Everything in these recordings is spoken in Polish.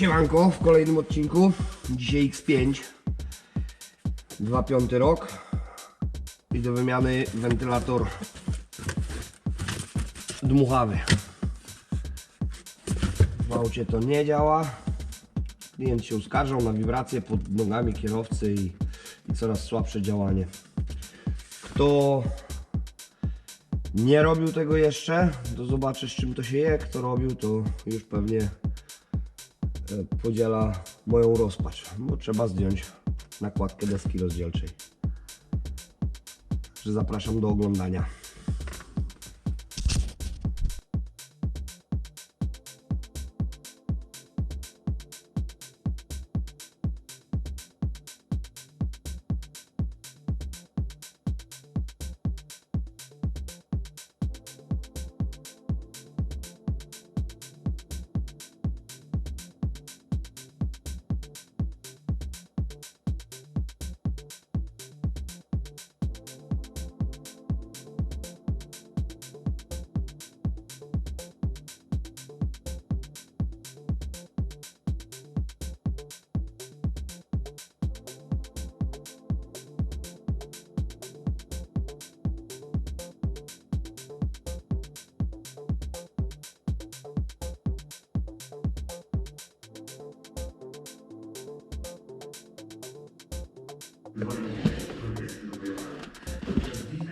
Siemanko, w kolejnym odcinku. Dzisiaj X5. 2.5 rok. I do wymiany wentylator dmuchawy. W aucie to nie działa. Klient się uskarżał na wibracje pod nogami kierowcy i, i coraz słabsze działanie. Kto nie robił tego jeszcze, to zobaczy z czym to się je. Kto robił, to już pewnie podziela moją rozpacz, bo trzeba zdjąć nakładkę deski rozdzielczej. Zapraszam do oglądania.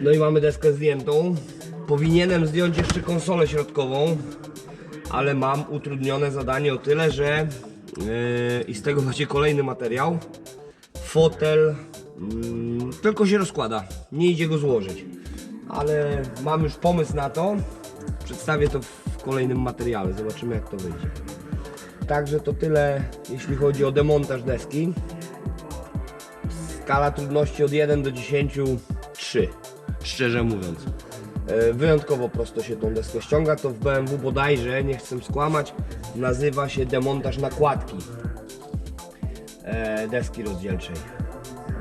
No i mamy deskę zdjętą. Powinienem zdjąć jeszcze konsolę środkową, ale mam utrudnione zadanie o tyle, że yy, i z tego macie kolejny materiał. Fotel mm, tylko się rozkłada, nie idzie go złożyć. Ale mam już pomysł na to. Przedstawię to w kolejnym materiale. Zobaczymy jak to wyjdzie. Także to tyle, jeśli chodzi o demontaż deski. Skala trudności od 1 do 10 3, szczerze mówiąc. E, Wyjątkowo prosto się tą deskę ściąga, to w BMW bodajże, nie chcę skłamać, nazywa się demontaż nakładki e, deski rozdzielczej.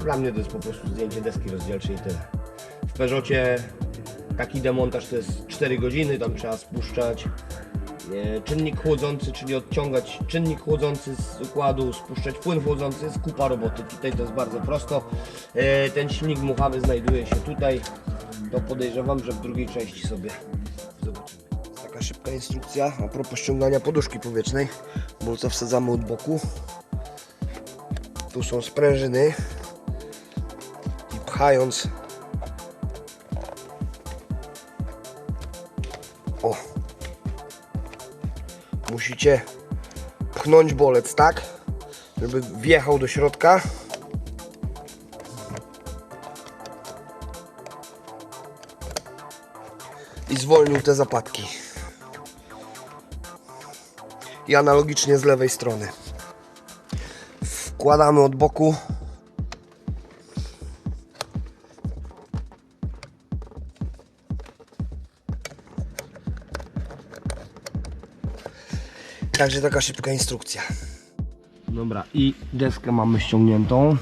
Dla mnie to jest po prostu zdjęcie deski rozdzielczej i tyle. W Peugeotie taki demontaż to jest 4 godziny, tam trzeba spuszczać czynnik chłodzący, czyli odciągać czynnik chłodzący z układu, spuszczać płyn chłodzący, jest kupa roboty. Tutaj to jest bardzo prosto. E, Ten silnik dmuchawy znajduje się tutaj. To podejrzewam, że w drugiej części sobie zobaczymy. Taka szybka instrukcja a propos ściągania poduszki powietrznej. Bolca wsadzamy od boku. Tu są sprężyny. I pchając musicie pchnąć bolec tak, żeby wjechał do środka. I zwolnił te zapadki. I analogicznie z lewej strony. Wkładamy od boku. Także taka szybka instrukcja. Dobra, i deskę mamy ściągniętą.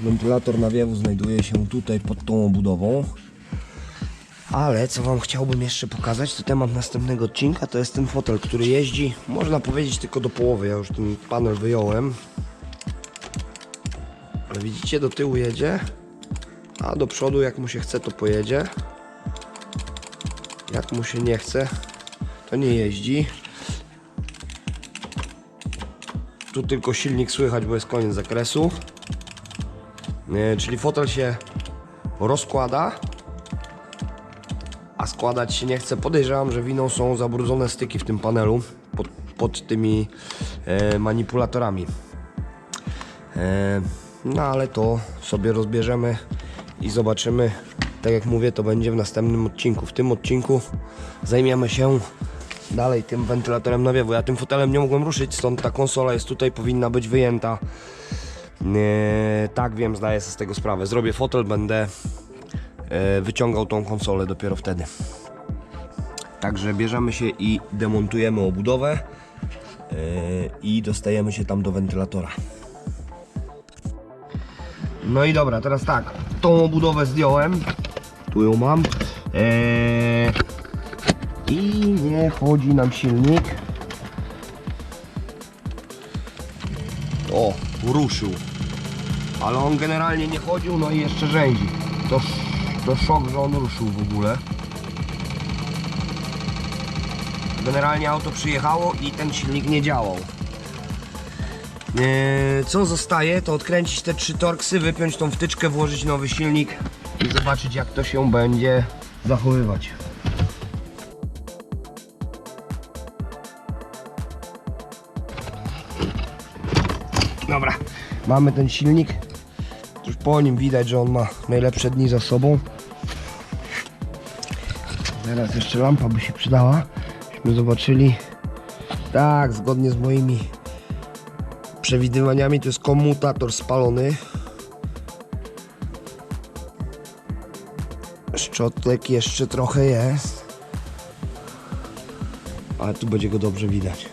Wentylator nawiewu znajduje się tutaj pod tą obudową. Ale co Wam chciałbym jeszcze pokazać, to temat następnego odcinka, to jest ten fotel, który jeździ, można powiedzieć tylko do połowy. Ja już ten panel wyjąłem. Ale widzicie, do tyłu jedzie, a do przodu jak mu się chce to pojedzie. Jak mu się nie chce, to nie jeździ. Tu tylko silnik słychać, bo jest koniec zakresu. E, Czyli fotel się rozkłada, a składać się nie chce. Podejrzewam, że winą są zabrudzone styki w tym panelu pod, pod tymi e, manipulatorami. E, no ale to sobie rozbierzemy i zobaczymy. Tak jak mówię, to będzie w następnym odcinku. W tym odcinku zajmiemy się dalej tym wentylatorem nawiewu. Ja tym fotelem nie mogłem ruszyć, stąd ta konsola jest tutaj, powinna być wyjęta. Tak wiem, zdaję sobie z tego sprawę. Zrobię fotel, będę e, wyciągał tą konsolę dopiero wtedy. Także bierzemy się i demontujemy obudowę e, i dostajemy się tam do wentylatora. No i dobra, teraz tak, tą obudowę zdjąłem, tu ją mam eee, i nie chodzi nam silnik. O, ruszył. Ale on generalnie nie chodził, no i jeszcze rzęzi. To, to szok, że on ruszył w ogóle. Generalnie auto przyjechało i ten silnik nie działał. Eee, Co zostaje, to odkręcić te trzy torksy, wypiąć tą wtyczkę, włożyć nowy silnik i zobaczyć jak to się będzie zachowywać. Dobra, mamy ten silnik. Już po nim widać, że on ma najlepsze dni za sobą. Teraz jeszcze lampa by się przydała, żebyśmy zobaczyli. Tak, zgodnie z moimi przewidywaniami to jest komutator spalony. Szczotek jeszcze trochę jest. Ale tu będzie go dobrze widać.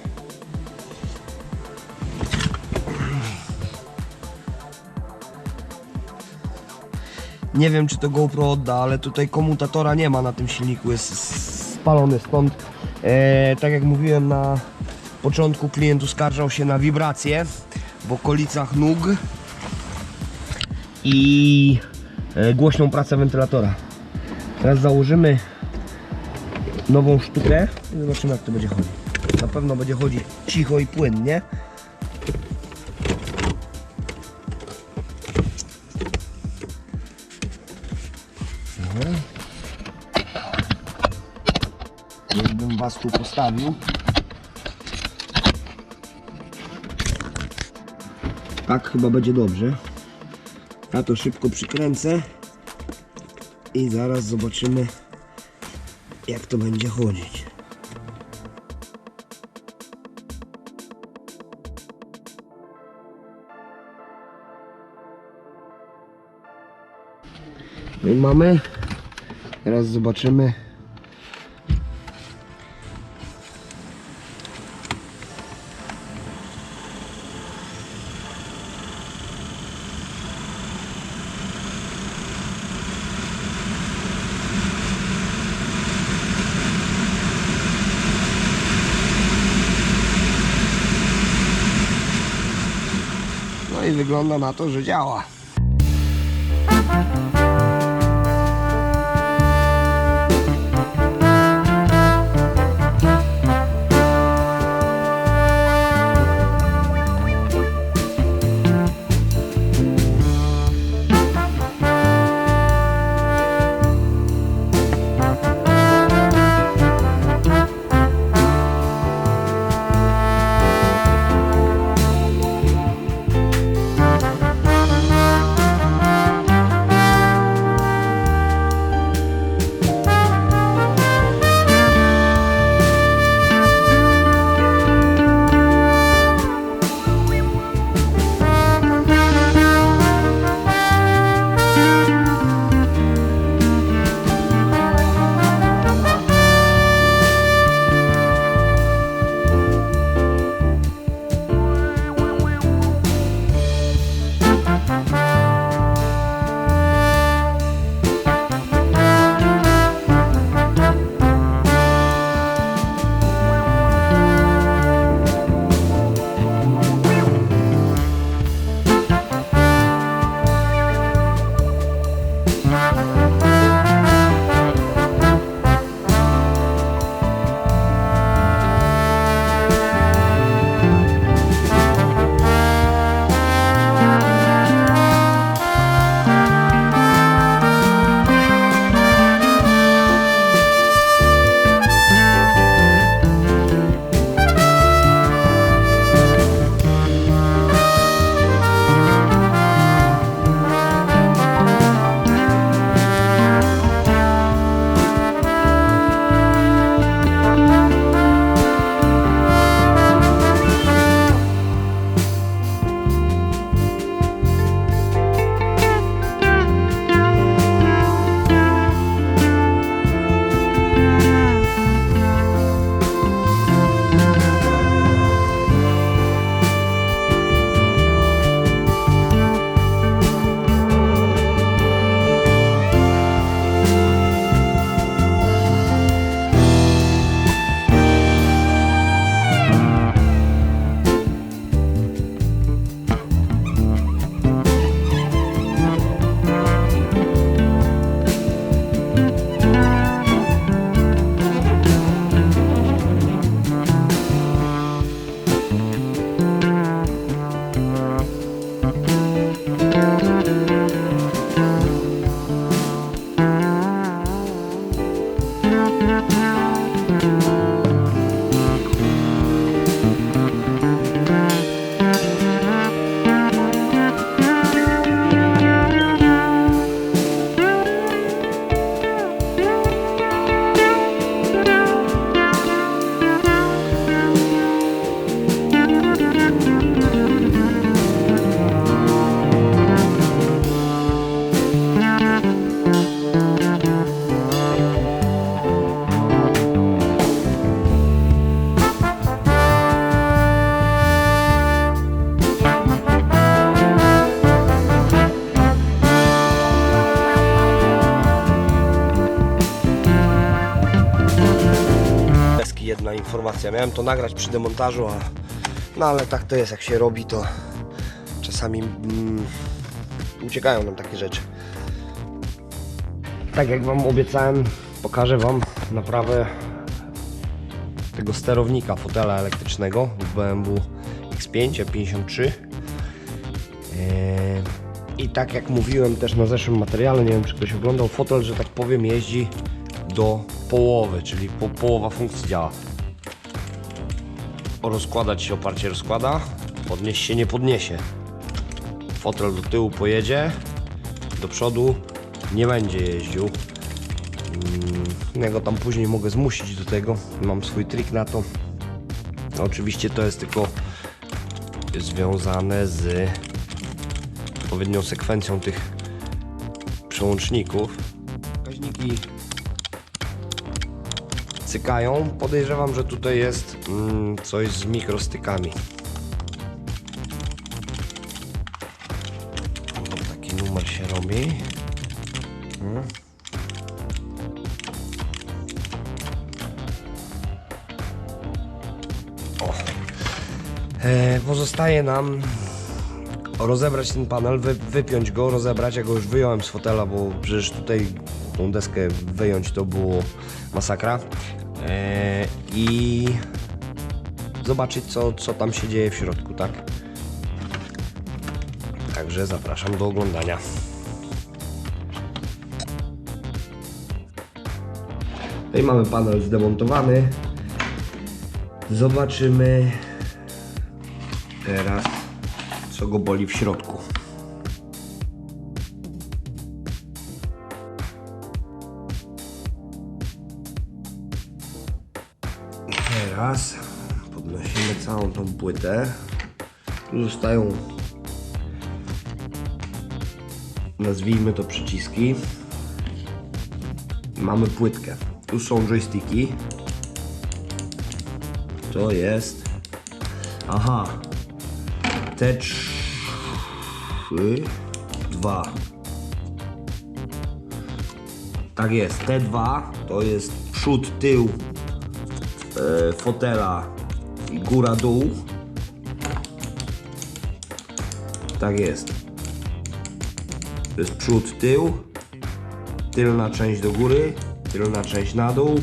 Nie wiem czy to GoPro odda, ale tutaj komutatora nie ma na tym silniku, jest spalony stąd. E, tak jak mówiłem na początku klient uskarżał się na wibracje w okolicach nóg i e, głośną pracę wentylatora. Teraz założymy nową sztukę i zobaczymy jak to będzie chodzić. Na pewno będzie chodzić cicho i płynnie. Jakbym was tu postawił. Tak chyba będzie dobrze. Ja to szybko przykręcę i zaraz zobaczymy jak to będzie chodzić. No i mamy. Teraz zobaczymy wygląda na to, że działa. Informacja. Miałem to nagrać przy demontażu, a no ale tak to jest, jak się robi, to czasami mm, uciekają nam takie rzeczy. Tak jak Wam obiecałem, pokażę Wam naprawę tego sterownika fotela elektrycznego w BMW X5 E53. Eee, I tak jak mówiłem też na zeszłym materiale, nie wiem czy ktoś oglądał, fotel, że tak powiem, jeździ do połowy, czyli po, połowa funkcji działa. Rozkładać się oparcie rozkłada, podnieść się nie podniesie. Fotel do tyłu pojedzie, do przodu nie będzie jeździł. Mm, Ja go tam później mogę zmusić do tego. Mam swój trik na to. Oczywiście to jest tylko związane z odpowiednią sekwencją tych przełączników. Wskaźniki cykają. Podejrzewam, że tutaj jest mm, coś z mikrostykami. Taki numer się robi. Mm. O. E, pozostaje nam rozebrać ten panel, wy, wypiąć go, rozebrać. Ja go już wyjąłem z fotela, bo przecież tutaj tą deskę wyjąć to było masakra. E, I zobaczyć, co, co tam się dzieje w środku, tak? Także zapraszam do oglądania. Tutaj mamy panel zdemontowany. Zobaczymy teraz, co go boli w środku. Płytę. Tu zostają, nazwijmy to przyciski. Mamy płytkę. Tu są joysticki. To jest. Aha. Te trzy. Dwa. Tak jest. Te dwa to jest przód, tył e, fotela i góra, dół. Tak jest. To jest przód, tył. Tylna część do góry, tylna część na dół,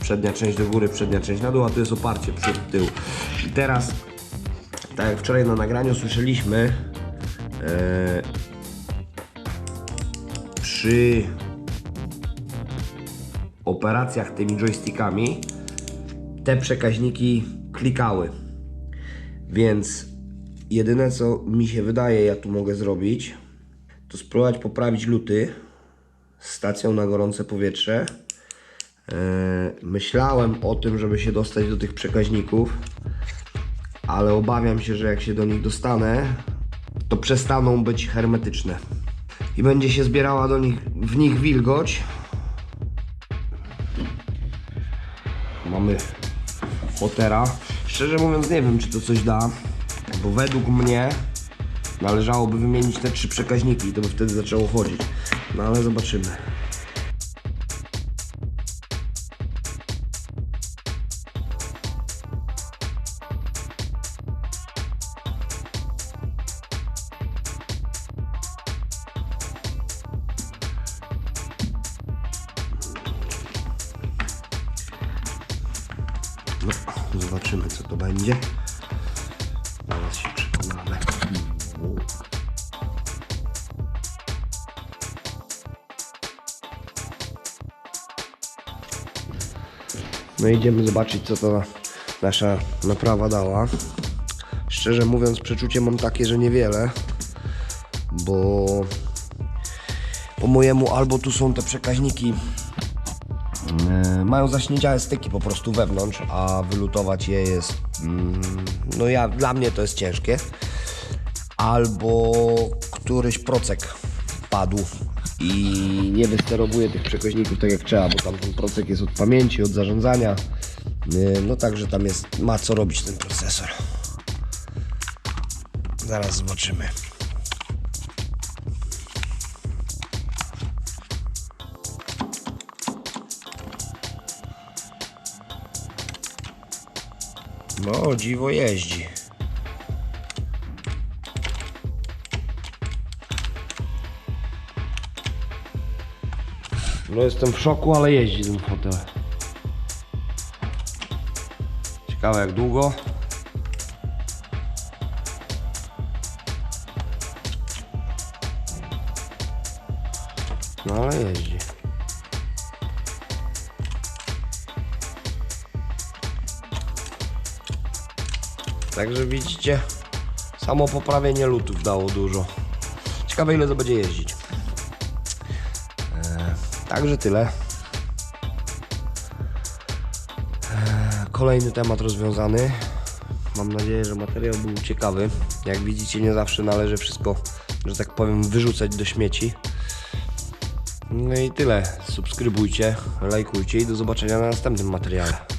przednia część do góry, przednia część na dół, a to jest oparcie przód, tył. I teraz, tak jak wczoraj na nagraniu słyszeliśmy, e, przy operacjach tymi joystickami te przekaźniki klikały. Więc jedyne co mi się wydaje, ja tu mogę zrobić, to spróbować poprawić luty stacją na gorące powietrze. E, Myślałem o tym, żeby się dostać do tych przekaźników, ale obawiam się, że jak się do nich dostanę, to przestaną być hermetyczne i będzie się zbierała do nich, w nich wilgoć. Mamy fotera. Szczerze mówiąc, nie wiem, czy to coś da, bo według mnie należałoby wymienić te trzy przekaźniki i to by wtedy zaczęło chodzić. No ale zobaczymy. No, zobaczymy co to będzie. No idziemy zobaczyć co to nasza naprawa dała. Szczerze mówiąc przeczucie mam takie, że niewiele, bo po mojemu albo tu są te przekaźniki E, mają zaśniedziałe styki po prostu wewnątrz, a wylutować je jest, mm, no ja, dla mnie to jest ciężkie. Albo któryś procek padł i nie wysterowuje tych przekaźników tak jak trzeba, bo tam ten procek jest od pamięci, od zarządzania. E, No także tam jest, ma co robić ten procesor. Zaraz zobaczymy. No, dziwo jeździ. No jestem w szoku, ale jeździ ten fotel. Ciekawe jak długo. No ale jeździ. Także widzicie, samo poprawienie lutów dało dużo. Ciekawe ile to będzie jeździć. Także tyle. E, kolejny temat rozwiązany. Mam nadzieję, że materiał był ciekawy. Jak widzicie, nie zawsze należy wszystko, że tak powiem, wyrzucać do śmieci. No i tyle. Subskrybujcie, lajkujcie i do zobaczenia na następnym materiale.